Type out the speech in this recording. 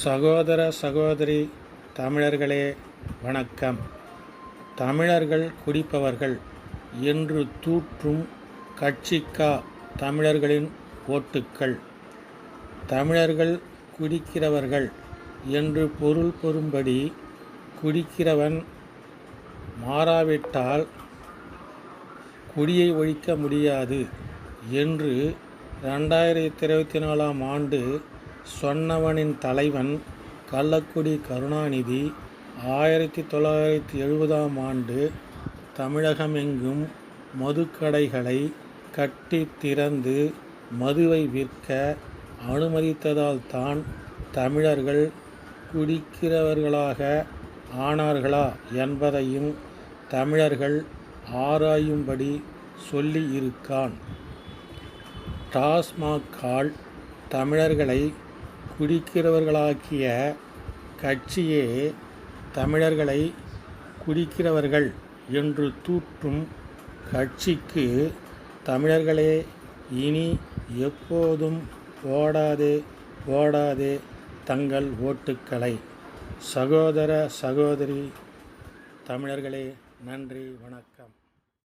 சகோதர சகோதரி தமிழர்களே வணக்கம். தமிழர்கள் குடிப்பவர்கள் என்று தூற்றும் கட்சிக்கா தமிழர்களின் ஓட்டுக்கள். தமிழர்கள் குடிக்கிறவர்கள் என்று பொருள் பெறும்படி குடிக்கிறவன் மாறாவிட்டால் குடியை ஒழிக்க முடியாது என்று ரெண்டாயிரத்தி இருபத்தி நாலாம் ஆண்டு சொன்னவனின் தலைவன் கள்ளக்குடி கருணாநிதி ஆயிரத்தி தொள்ளாயிரத்தி எழுபதாம் ஆண்டு தமிழகமெங்கும் மதுக்கடைகளை கட்டி திறந்து மதுவை விற்க அனுமதித்ததால் தான் தமிழர்கள் குடிக்கிறவர்களாக ஆனார்களா என்பதையும் தமிழர்கள் ஆராயும்படி சொல்லி இருக்கான் டாஸ்மாக்கால் தமிழர்களை குடிக்கிறவர்களாக்கிய கட்சியே தமிழர்களை குடிக்கிறவர்கள் என்று தூற்றும் கட்சிக்கு தமிழர்களே இனி எப்போதும் ஓடாதே போடாதே தங்கள் ஓட்டுக்களை. சகோதர சகோதரி தமிழர்களே நன்றி வணக்கம்.